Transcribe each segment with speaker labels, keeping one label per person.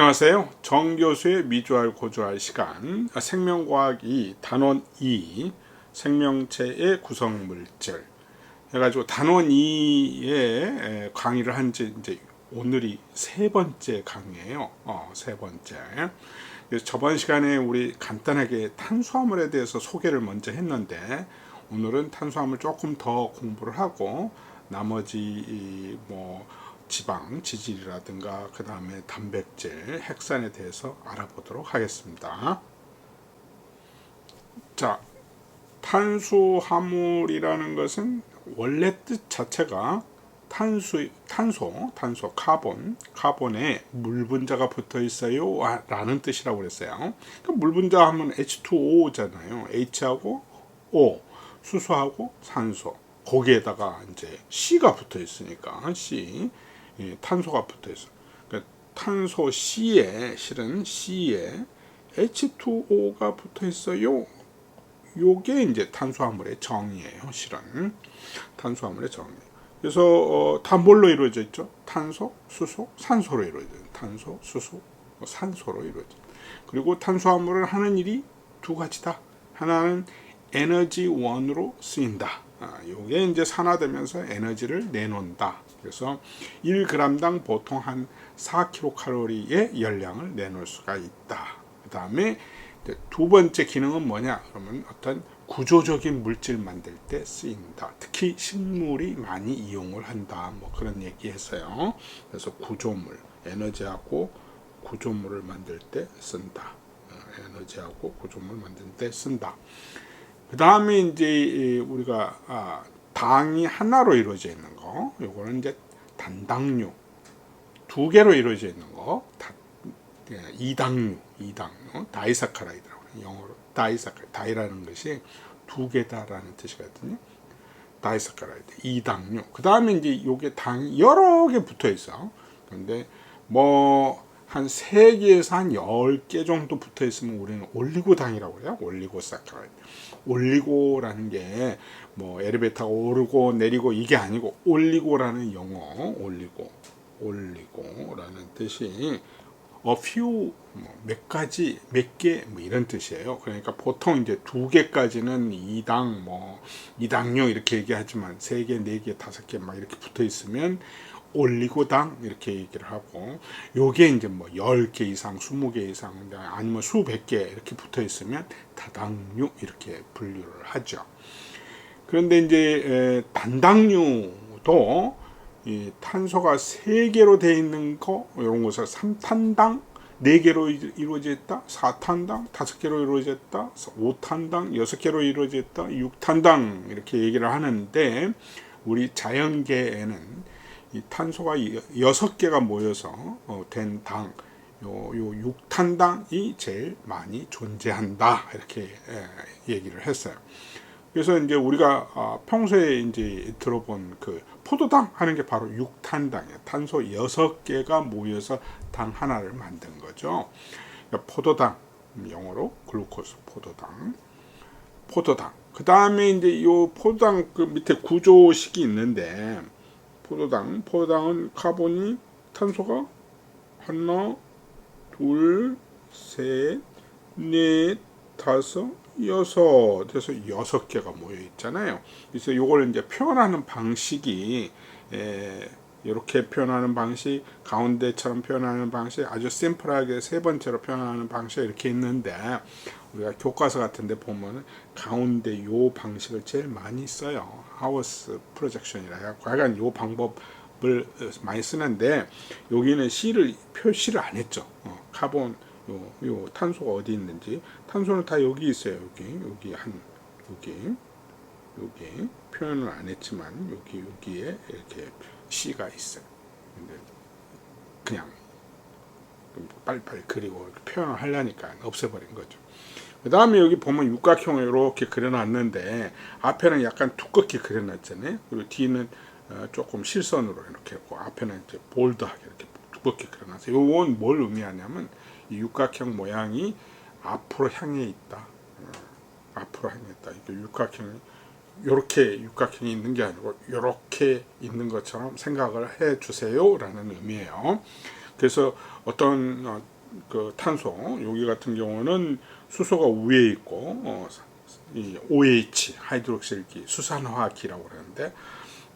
Speaker 1: 안녕하세요. 정 교수의 미주알 고주알 시간 아, 생명과학 2 단원 2 생명체의 구성물질 해가지고 단원 2에 강의를 한 지 이제 오늘이 세 번째 강의예요. 어, 세 번째. 저번 시간에 우리 간단하게 탄수화물에 대해서 소개를 먼저 했는데 오늘은 탄수화물 조금 더 공부를 하고 나머지 이뭐 지방, 지질이라든가 그 다음에 단백질, 핵산에 대해서 알아보도록 하겠습니다. 자, 탄수화물이라는 것은 원래 뜻 자체가 탄수, 탄소, 탄소, 카본, 카본에 물 분자가 붙어 있어요. 라는 뜻이라고 그랬어요. 그러니까 물 분자 하면 H2O잖아요. H하고 O, 수소하고 산소. 거기에다가 이제 C가 붙어 있으니까 C. 예, 탄소가 붙어 있어. 그러니까 탄소 C에 실은 C에 H2O가 붙어 있어요. 요게 이제 탄수화물의 정의예요. 실은 탄수화물의 정의. 그래서 어, 다 뭘로 이루어져 있죠? 탄소, 수소, 산소로 이루어져 요 탄소, 수소, 뭐 산소로 이루어져. 그리고 탄수화물을 하는 일이 두 가지다. 하나는 에너지 원으로 쓰인다. 아, 요게 이제 산화되면서 에너지를 내놓는다. 그래서 1g당 보통 한 4kcal의 열량을 내놓을 수가 있다. 그 다음에 두 번째 기능은 뭐냐? 그러면 어떤 구조적인 물질 만들 때 쓰인다. 특히 식물이 많이 이용을 한다. 뭐 그런 얘기 했어요. 그래서 구조물, 에너지하고 구조물을 만들 때 쓴다. 어, 에너지하고 구조물 만들 때 쓴다. 그 다음에 이제 우리가 아, 당이 하나로 이루어져 있는 거, 요거는 이제 단당류. 두 개로 이루어져 있는 거, 다, 예, 이당류, 이당류, 다이사카라이드라고 해요. 영어로 다이사카, 다이라는 것이 두 개다라는 뜻이거든요. 다이사카라이드, 이당류. 그 다음에 이제 요게 당이 여러 개 붙어 있어. 그런데 뭐, 한 3개에서 한 10개 정도 붙어 있으면 우리는 올리고당이라고 해요. 올리고사카라이드. 올리고라는 게 뭐 엘리베이터가 오르고 내리고 이게 아니고 올리고라는 영어 올리고 올리고라는 뜻이 a few 뭐몇 가지 몇 개 뭐 이런 뜻이에요. 그러니까 보통 이제 두 개까지는 이당 뭐 이당류 이렇게 얘기하지만 세 개, 네 개, 다섯 개 막 이렇게 붙어 있으면 올리고당 이렇게 얘기를 하고 요게 이제 뭐 10개 이상, 20개 이상 아니면 수백 개 이렇게 붙어 있으면 다당류 이렇게 분류를 하죠. 그런데 이제 단당류도 이 탄소가 3개로 되어 있는 거 이런 것을 3탄당 4개로 이루어져 있다. 4탄당 5개로 이루어져 있다. 5탄당 6개로 이루어져 있다. 6탄당 이렇게 얘기를 하는데 우리 자연계에는 이 탄소가 여섯 개가 모여서 어, 된 당, 요, 요 6탄당이 제일 많이 존재한다. 이렇게 얘기를 했어요. 그래서 이제 우리가 아, 평소에 이제 들어본 그 포도당 하는 게 바로 6탄당이에요. 탄소 6개가 모여서 당 하나를 만든 거죠. 그러니까 포도당, 영어로 글루코스 포도당. 포도당. 그 다음에 이제 요 포도당 그 밑에 구조식이 있는데, 포도당. 포도당은 카본이 탄소가 하나, 둘, 셋, 넷, 다섯, 여섯, 그래서 여섯 개가 모여 있잖아요. 그래서 이걸 이제 표현하는 방식이 에, 이렇게 표현하는 방식, 가운데처럼 표현하는 방식, 아주 심플하게 세 번째로 표현하는 방식 이렇게 있는데 우리가 교과서 같은데 보면 가운데 요 방식을 제일 많이 써요. 하우스 프로젝션이라 과연 요 방법을 많이 쓰는데 여기는 C를 표시를 안 했죠. 어, 카본 요, 요 탄소가 어디 있는지 탄소는 다 여기 있어요. 여기 여기 한 여기 여기 표현을 안 했지만 여기 여기에 이렇게 C가 있어요. 근데 그냥 빨리빨리 그리고 표현을 하려니까 없애버린 거죠. 그 다음에 여기 보면 육각형을 이렇게 그려놨는데 앞에는 약간 두껍게 그려놨잖아요. 그리고 뒤는 어, 조금 실선으로 이렇게 했고 앞에는 이제 볼드하게 이렇게 두껍게 그려놨어요. 이건 뭘 의미하냐면 이 육각형 모양이 앞으로 향해 있다. 어, 앞으로 향해 있다. 이게 육각형이 이렇게 육각형이 있는 게 아니고 이렇게 있는 것처럼 생각을 해 주세요라는 의미예요. 그래서 어떤 어, 그 탄소 여기 같은 경우는 수소가 위에 있고 어, 이 OH 하이드록실기 수산화기라고 그러는데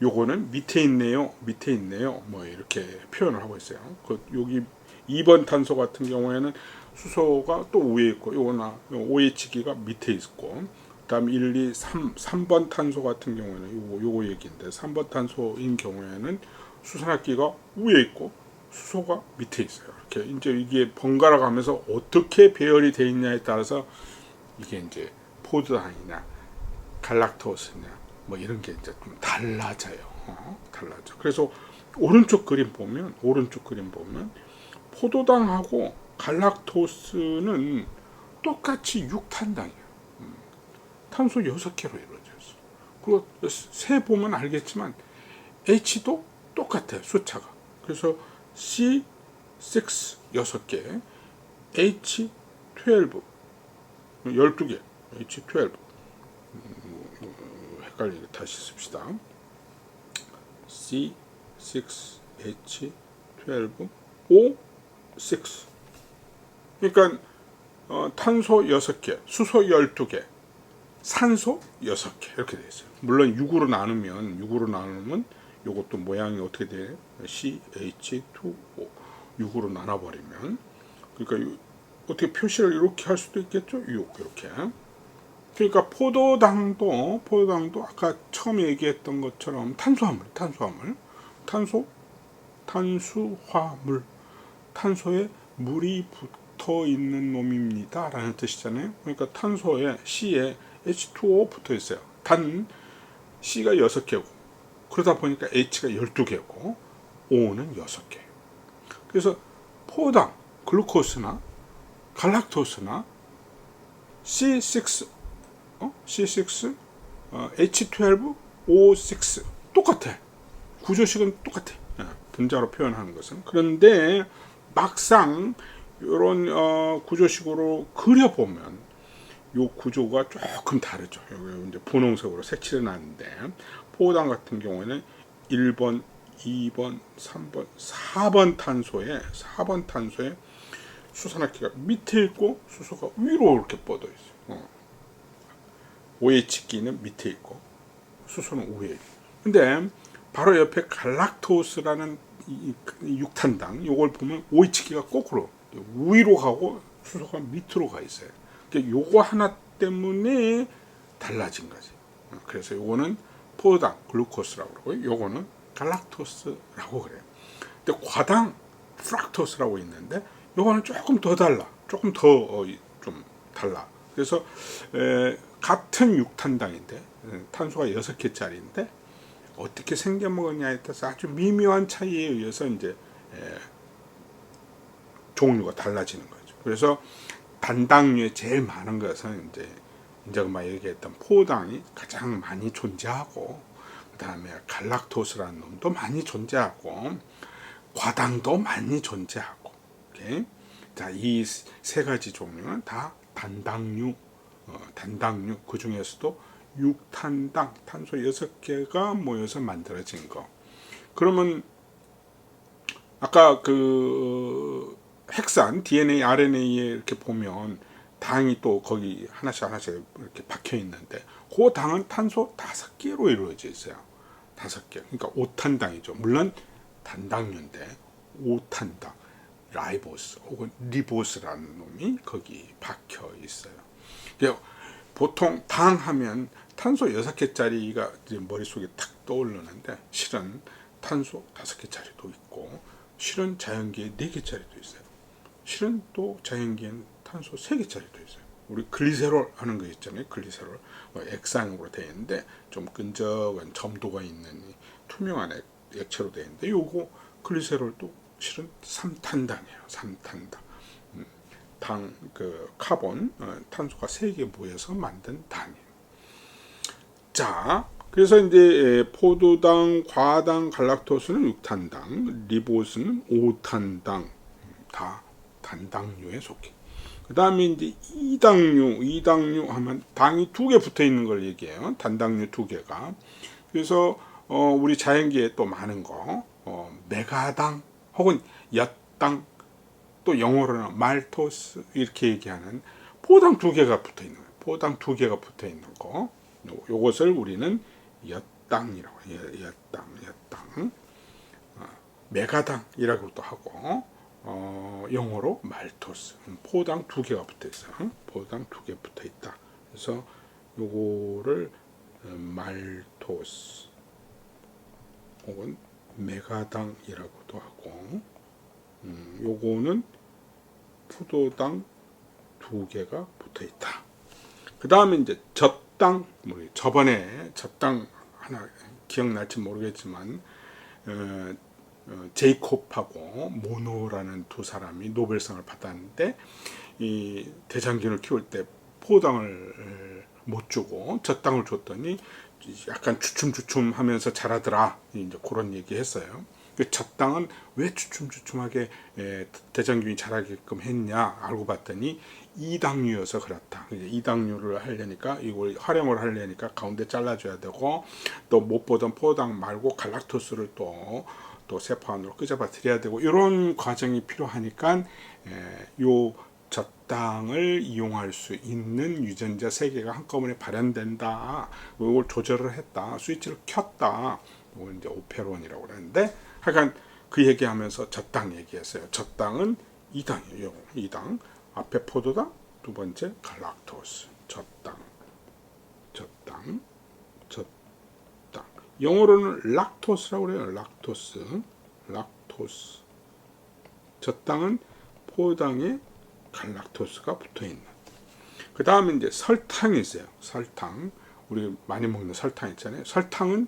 Speaker 1: 요거는 밑에 있네요 밑에 있네요 뭐 이렇게 표현을 하고 있어요 그 여기 2번 탄소 같은 경우에는 수소가 또 위에 있고 요거나 OH기가 밑에 있고 그다음 1, 2, 3 3번 탄소 같은 경우에는 요거 요거 얘기인데 3번 탄소인 경우에는 수산화기가 위에 있고 수소가 밑에 있어요. 이렇게 이제 이게 번갈아 가면서 어떻게 배열이 되어 있냐에 따라서 이게 이제 포도당이냐 갈락토스냐 뭐 이런 게 이제 좀 달라져요. 어? 달라져. 그래서 오른쪽 그림 보면 오른쪽 그림 보면 포도당하고 갈락토스는 똑같이 6탄당이에요. 음. 탄소 6개로 이루어져 있어. 그리고 세 보면 알겠지만 H도 똑같아요. 숫자가. 그래서 C6 6개, H12 12개, H12 음, 헷갈리게 다시 씁시다. C6 H12 O6 그러니까 어, 탄소 6개, 수소 12개, 산소 6개. 이렇게 되어 있어요. 물론 6으로 나누면 6으로 나누면 요것도 모양이 어떻게 돼? CH2O 6으로 나눠버리면. 그러니까 요- 어떻게 표시를 이렇게 할 수도 있겠죠? 요 이렇게. 그러니까 포도당도 포도당도 아까 처음에 얘기했던 것처럼 탄수화물 탄수화물. 탄소 탄수화물 탄소에 물이 붙어 있는 놈입니다 라는 뜻이잖아요 그러니까 탄소에 C에 H2O 붙어 있어요 단 C가 6개고 그러다 보니까 H가 12개고 O는 6개. 그래서 포당, 글루코스나 갈락토스나 C6, 어? C6, 어, H12, O6 똑같아. 구조식은 똑같아. 예, 분자로 표현하는 것은. 그런데 막상 이런 어, 구조식으로 그려보면 요 구조가 조금 다르죠. 여기 이제 분홍색으로 색칠해 놨는데 포당 같은 경우에는 1번, 2번, 3번, 4번 탄소에 4번 탄소에 수산화기가 밑에 있고 수소가 위로 이렇게 뻗어 있어요. 어. OH기는 밑에 있고 수소는 위에. 있고. 근데 바로 옆에 갈락토스라는 이- 이 육탄당 요걸 보면 OH기가 거꾸로 위로 가고 수소가 밑으로 가 있어요. 그러니까 요거 하나 때문에 달라진 거지. 어, 그래서 요거는 포당 글루코스라고 그러고 요거는 갈락토스라고 그래요. 근데 과당 프락토스라고 있는데 요거는 조금 더 달라. 조금 더 좀 달라. 그래서 에, 같은 육탄당인데 에, 탄소가 6개짜리인데 어떻게 생겨 먹었냐에 따라서 아주 미묘한 차이에 의해서 이제 에, 종류가 달라지는 거죠. 그래서 단당류에 제일 많은 것은 이제 막 얘기했던 포당이 가장 많이 존재하고 그 다음에 갈락토스라는 놈도 많이 존재하고 과당도 많이 존재하고 오케이? 자, 이 세 가지 종류는 다 단당류 어, 단당류 그 중에서도 육탄당 탄소 6개가 모여서 만들어진 거. 그러면 아까 그 핵산 DNA, RNA에 이렇게 보면 당이 또 거기 하나씩 하나씩 이렇게 박혀 있는데 그 당은 탄소 다섯 개로 이루어져 있어요. 다섯 개. 그러니까 오탄당이죠. 물론 단당류인데 오탄당, 라이보스 혹은 리보스라는 놈이 거기 박혀 있어요. 보통 당 하면 탄소 여섯 개짜리가 이제 머릿속에 탁 떠오르는데 실은 탄소 다섯 개짜리도 있고 실은 자연계에 네 개짜리도 있어요. 실은 또 자연계엔 탄소 3개짜리도 있어요. 우리 글리세롤 하는 거 있잖아요. 글리세롤. 뭐 액상으로 되어 있는데 좀 끈적한 점도가 있는 이 투명한 액, 액체로 되어 있는데 요거 글리세롤도 실은 3탄당이에요. 3탄당. 음, 당, 그 카본, 어, 탄소가 3개 모여서 만든 당이에요. 자, 그래서 이제 에, 포도당, 과당, 갈락토스는 6탄당, 리보스는 5탄당 다 단당류에 속해. 그 다음에 이제 이당류, 이당류 하면 당이 두 개 붙어 있는 걸 얘기해요. 단당류 두 개가. 그래서 어, 우리 자연계에 또 많은 거, 어, 메가당 혹은 엿당 또 영어로는 말토스 이렇게 얘기하는 포당 두 개가 붙어 있는 거예요. 포당 두 개가 붙어 있는 거. 요- 요것을 우리는 엿당이라고 해요. 엿당, 엿당. 어, 메가당이라고도 하고 어, 영어로 말토스. 음, 포당 두 개가 붙어 있어요. 포당 두 개 붙어 있다. 그래서 요거를 어, 말토스 혹은 메가당이라고도 하고 음, 요거는 포도당 두 개가 붙어 있다. 그 다음에 이제 젖 당, 우리 저번에 젖당 하나 기억날지 모르겠지만 어, 어, 제이콥하고 모노라는 두 사람이 노벨상을 받았는데 이 대장균을 키울 때 포당을 못 주고 젖당을 줬더니 약간 주춤주춤하면서 자라더라 이제 그런 얘기했어요. 그 젖당은 왜 주춤주춤하게 에, 대장균이 자라게끔 했냐 알고 봤더니 이당류여서 그렇다. 이당류를 하려니까 이걸 활용을 하려니까 가운데 잘라줘야 되고 또 못 보던 포당 말고 갈락토스를 또또 세포 안으로 끄집어 들여야 되고 이런 과정이 필요하니까 에, 요 젖당을 이용할 수 있는 유전자 세 개가 한꺼번에 발현된다. 이걸 조절을 했다. 스위치를 켰다. 이걸 이제 오페론이라고 그러는데 하여간 그 얘기하면서 젖당 얘기했어요. 젖당은 이 당이에요. 이 당. 앞에 포도당, 두 번째 갈락토스. 젖당. 젖당. 젖당. 영어로는 락토스라고 그래요. 락토스. 락토스. 젖당은 포당에 갈락토스가 붙어 있는. 그 다음에 이제 설탕이 있어요. 설탕. 우리 많이 먹는 설탕 있잖아요. 설탕은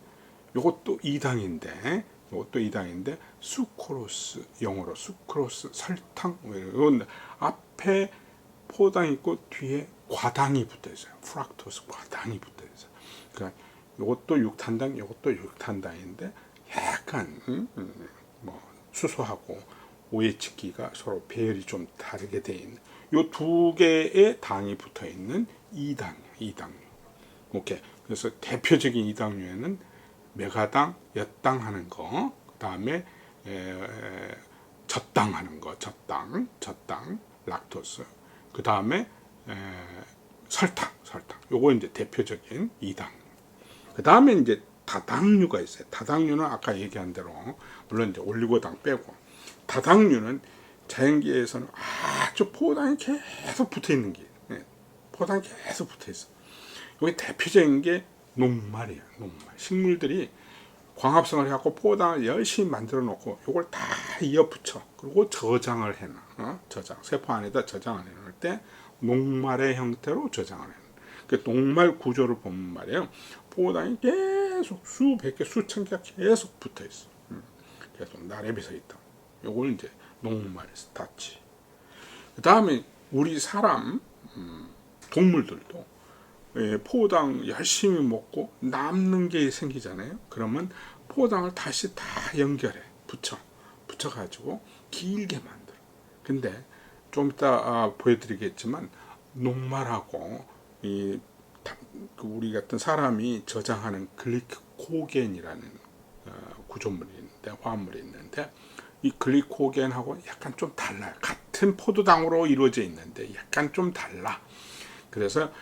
Speaker 1: 요것도 2당인데, 요것도 2당인데, 수크로스, 영어로 수크로스, 설탕, 이건 앞에 포당 있고 뒤에 과당이 붙어 있어요. 프락토스 과당이 붙어 있어요. 그러니까 요것도 6탄당, 요것도 6탄당인데, 약간, 음, 음, 뭐, 수소하고 오해치기가 서로 배열이 좀 다르게 돼 있는 요두 개의 당이 붙어 있는 이당, 이당류. 오케이. 그래서 대표적인 이당류에는 메가당, 엿당 하는 거, 그 다음에 젖당 하는 거, 젖당, 젖당, 락토스, 그 다음에 설탕, 설탕. 요거 이제 대표적인 이당. 그 다음에 이제 다당류가 있어요. 다당류는 아까 얘기한 대로 물론 이제 올리고당 빼고 다당류는 자연계에서는 아주 포당이 계속 붙어 있는 게 예, 포당이 계속 붙어 있어. 여기 대표적인 게 녹말이에요. 녹말. 식물들이 광합성을 해갖고 포당을 열심히 만들어 놓고 이걸 다 이어 붙여 그리고 저장을 해놔. 어? 저장 세포 안에다 저장을 해놓을 때 녹말의 형태로 저장을 해놔. 그 녹말 구조를 보면 말이에요. 포당이 계속 수백 개, 수천 개가 계속 붙어 있어. 음, 계속 나래비 서 있다. 요걸 이제 녹말 스타치. 그 다음에 우리 사람 음, 동물들도 예, 포당 열심히 먹고 남는 게 생기잖아요. 그러면 포당을 다시 다 연결해 붙여 붙여 가지고 길게 만들어. 근데 좀 이따 아, 보여드리겠지만 녹말하고 이 다- 그 우리 같은 사람이 저장하는 글리코겐이라는 어, 구조물이 있는데 화합물이 있는데 이 글리코겐하고 약간 좀 달라요. 같은 포도당으로 이루어져 있는데 약간 좀 달라. 그래서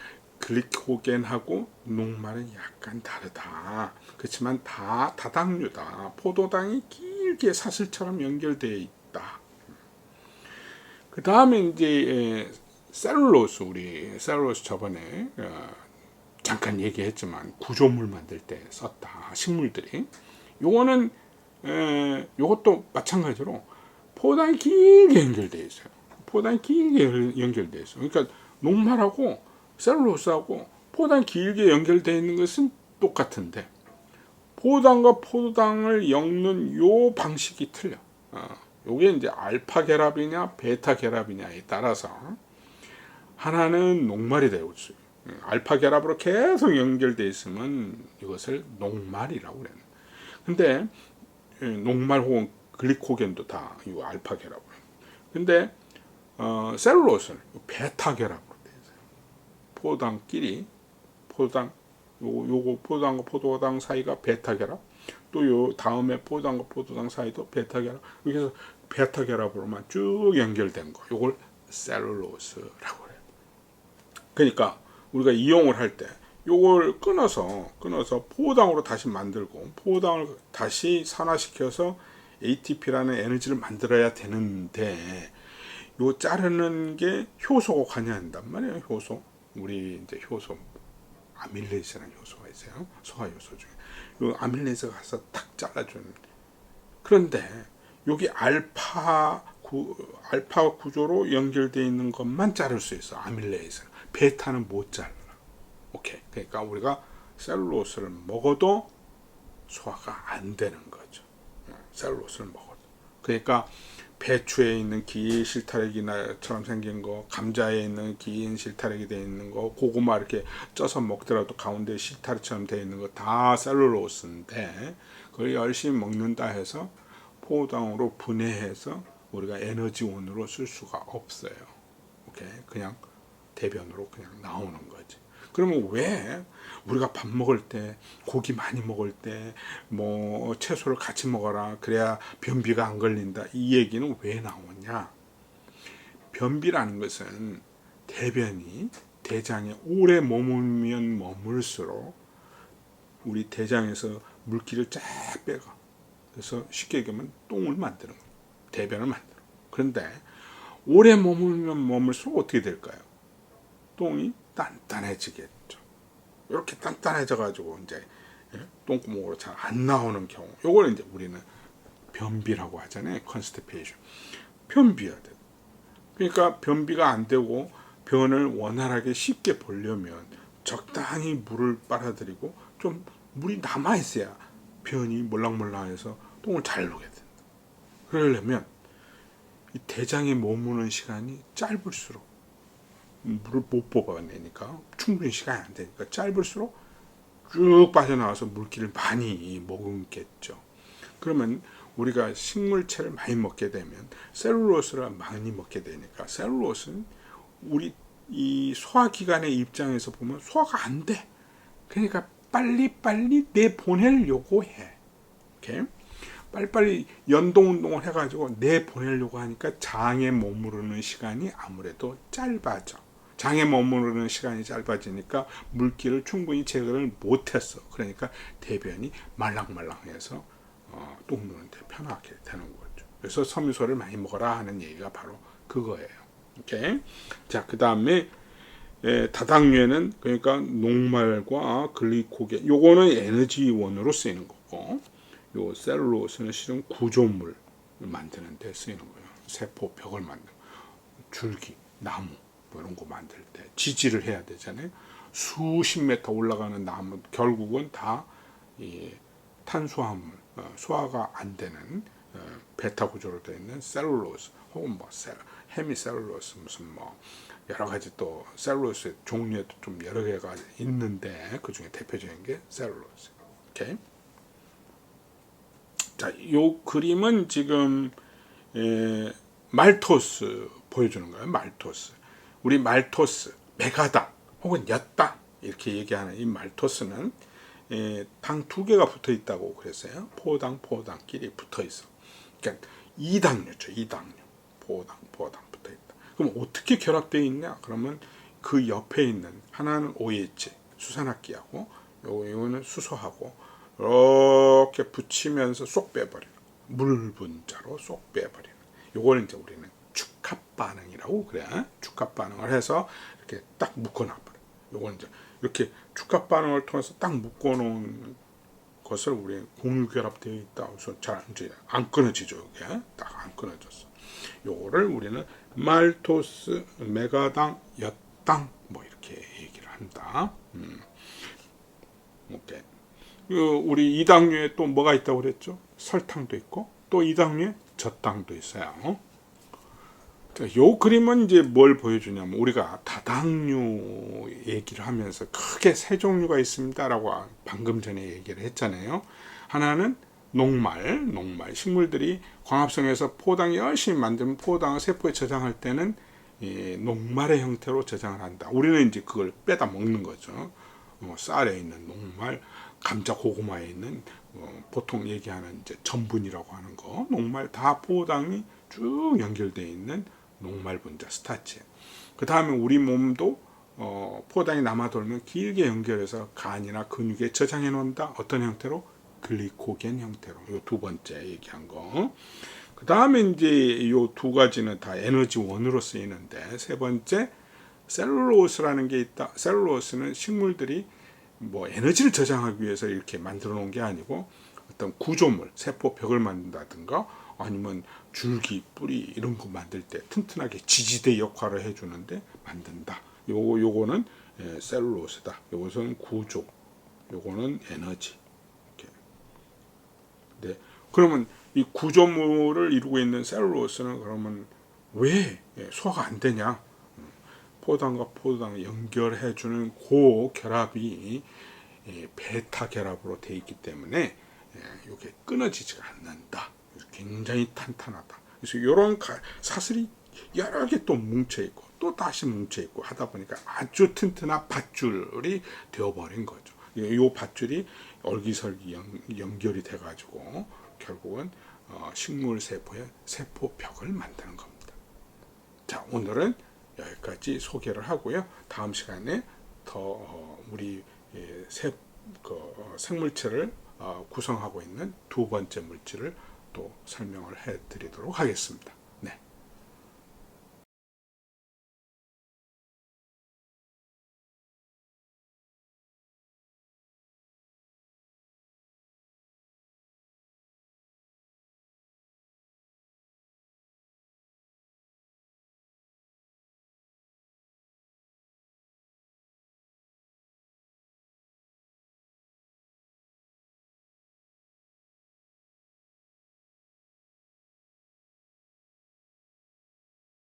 Speaker 1: 글리코겐하고 녹말은 약간 다르다. 그렇지만 다 다당류다. 포도당이 길게 사슬처럼 연결되어 있다. 그 다음에 이제 에, 셀룰로스 우리 셀룰로스 저번에 어, 잠깐 얘기했지만 구조물 만들 때 썼다 식물들이 요거는 에, 요것도 마찬가지로 포단이 길게 연결되어 있어요. 포단이 길게 연- 연결되어 있어요. 그러니까 녹말하고 셀룰로스하고 포단이 길게 연결되어 있는 것은 똑같은데 포당과 포도당을 엮는 요 방식이 틀려. 어, 요게 이제 알파 결합이냐 베타 결합이냐에 따라서 하나는 녹말이 되고 있어요. 음, 알파 결합으로 계속 연결돼 있으면 이것을 녹말이라고 그래요. 근데 예, 녹말 혹은 글리코겐도 다 이 알파 결합으로. 근데 어, 셀룰로스는 베타 결합으로 되어 있어요. 포당끼리 포당 요 요거 포당과 포도당 사이가 베타 결합. 또 요 다음에 포도당과 포도당 사이도 베타 결합. 이렇게 해서 베타 결합으로만 쭉 연결된 거. 요걸 셀룰로스라고 그래요. 그러니까 우리가 이용을 할 때 요걸 끊어서 끊어서 포당으로 다시 만들고 포당을 다시 산화시켜서 ATP라는 에너지를 만들어야 되는데 요 자르는 게 효소가 관여한단 말이에요. 효소. 우리 이제 효소 아밀레이스라는 효소가 있어요. 소화 효소 중에. 요 아밀레이스가 가서 탁 잘라주는. 그런데 여기 알파 구 알파 구조로 연결되어 있는 것만 자를 수 있어. 아밀레이스. 베타는 못 잘라. 오케이. 그러니까 우리가 셀룰로스를 먹어도 소화가 안 되는 거죠. 어, 셀룰로스를 먹어도. 그러니까 배추에 있는 긴 실타래기나처럼 생긴 거, 감자에 있는 긴 실타래기 되어 있는 거, 고구마 이렇게 쪄서 먹더라도 가운데 실타래처럼 되어 있는 거 다 셀룰로스인데 그걸 열심히 먹는다 해서 포당으로 분해해서 우리가 에너지원으로 쓸 수가 없어요. 오케이, 그냥 대변으로 그냥 나오는 거지. 그러면 왜 우리가 밥 먹을 때 고기 많이 먹을 때 뭐 채소를 같이 먹어라. 그래야 변비가 안 걸린다. 이 얘기는 왜 나오냐? 변비라는 것은 대변이 대장에 오래 머물면 머물수록 우리 대장에서 물기를 쫙 빼가. 그래서 쉽게 얘기하면 똥을 만드는 거예요. 대변을 거예요. 그런데 오래 머물면 머물수록 어떻게 될까요? 똥이 단단해지겠죠. 이렇게 단단해져 가지고 이제 예, 똥구멍으로 잘 안 나오는 경우. 요거는 이제 우리는 변비라고 하잖아요. 컨스티페이션. 변비야 돼. 그러니까 변비가 안 되고 변을 원활하게 쉽게 보려면 적당히 물을 빨아들이고 좀 물이 남아 있어야 변이 몰랑몰랑해서 똥을 잘 누게 된다. 그러려면 이 대장에 머무는 시간이 짧을수록 물을 못 뽑아내니까 충분히 시간이 안 되니까 짧을수록 쭉 빠져나와서 물기를 많이 머금겠죠. 그러면 우리가 식물체를 많이 먹게 되면 셀룰로스를 많이 먹게 되니까 셀룰로스는 우리 이 소화기관의 입장에서 보면 소화가 안 돼. 그러니까 빨리빨리 내보내려고 해. 오케이? 빨리빨리 연동 운동을 해가지고 내보내려고 하니까 장에 머무르는 시간이 아무래도 짧아져. 장에 머무르는 시간이 짧아지니까 물기를 충분히 제거를 못했어. 그러니까 대변이 말랑말랑해서 어, 똥 누는데 편하게 되는 거죠. 그래서 섬유소를 많이 먹어라 하는 얘기가 바로 그거예요. 오케이. 자, 그 다음에 다당류에는 그러니까 녹말과 글리코겐 요거는 에너지원으로 쓰이는 거고 요 셀룰로스는 실은 구조물 만드는 데 쓰이는 거예요. 세포 벽을 만든 줄기, 나무 뭐 이런 거 만들 때 지지를 해야 되잖아요. 수십 메터 올라가는 나무 결국은 다 이 탄수화물 어, 소화가 안 되는 어, 베타 구조로 되어 있는 셀룰로스 혹은 뭐 셀, 헤미 셀룰로스 무슨 뭐 여러 가지 또 셀룰로스의 종류에도 좀 여러 개가 있는데 그 중에 대표적인 게 셀룰로스. 오케이. 자, 요 그림은 지금 에, 말토스 보여주는 거예요. 말토스. 우리 말토스, 메가당 혹은 엿당 이렇게 얘기하는 이 말토스는 당 두 개가 붙어 있다고 그랬어요. 포당, 포당끼리 붙어 있어. 그러니까 이당류죠. 이당류. 포당, 포당 붙어 있다. 그럼 어떻게 결합되어 있냐? 그러면 그 옆에 있는 하나는 OH 수산화기하고 요거는 수소하고 이렇게 붙이면서 쏙 빼버리는 물 분자로 쏙 빼버리는 요거는 이제 우리는 축합 반응이라고 그래. 축합 반응을 해서 이렇게 딱 묶어놔 버려. 요건 이제 이렇게 축합 반응을 통해서 딱 묶어 놓은 것을 우리 공유 결합되어 있다. 그래서 잘 이제 안 끊어지죠. 이게 딱 안 끊어졌어. 요거를 우리는 말토스, 메가당, 엿당 뭐 이렇게 얘기를 한다. 음. 오케이. 그 우리 이당류에 또 뭐가 있다고 그랬죠? 설탕도 있고 또 이당류에 젖당도 있어요. 요 그림은 이제 뭘 보여주냐면 우리가 다당류 얘기를 하면서 크게 세 종류가 있습니다라고 방금 전에 얘기를 했잖아요. 하나는 녹말, 녹말 식물들이 광합성에서 포당 열심히 만들면 포당을 세포에 저장할 때는 이 녹말의 형태로 저장을 한다. 우리는 이제 그걸 빼다 먹는 거죠. 어, 쌀에 있는 녹말, 감자 고구마에 있는 어, 보통 얘기하는 이제 전분이라고 하는 거, 녹말 다 포당이 쭉 연결되어 있는 녹말 분자 스타치. 그 다음에 우리 몸도 어, 포당이 남아 돌면 길게 연결해서 간이나 근육에 저장해 놓는다. 어떤 형태로? 글리코겐 형태로. 이두 번째 얘기한 거. 그 다음에 이제 이두 가지는 다 에너지 원으로 쓰이는데 세 번째 셀룰로스라는 게 있다. 셀룰로스는 식물들이 뭐 에너지를 저장하기 위해서 이렇게 만들어 놓은 게 아니고 어떤 구조물, 세포 벽을 만든다든가 아니면 줄기, 뿌리 이런 거 만들 때 튼튼하게 지지대 역할을 해주는데 만든다. 요거 요거는 예, 셀룰로스다. 요것은 구조, 요거는 에너지. 이렇게. 네. 그러면 이 구조물을 이루고 있는 셀룰로스는 그러면 왜 예, 소화가 안 되냐? 음, 포당과 포당을 연결해 주는 고 결합이 예, 베타 결합으로 되어 있기 때문에 이게 끊어지지가 않는다. 굉장히 탄탄하다. 그래서 이런 사슬이 여러 개 또 뭉쳐 있고 또 다시 뭉쳐 있고 하다 보니까 아주 튼튼한 밧줄이 되어버린 거죠. 이 밧줄이 얼기설기 연, 결이 돼가지고 결국은 어, 식물 세포의 세포 벽을 만드는 겁니다. 자 오늘은 여기까지 소개를 하고요. 다음 시간에 더 어, 우리 예, 세, 그, 어, 생물체를 어, 구성하고 있는 두 번째 물질을 또 설명을 해 드리도록 하겠습니다.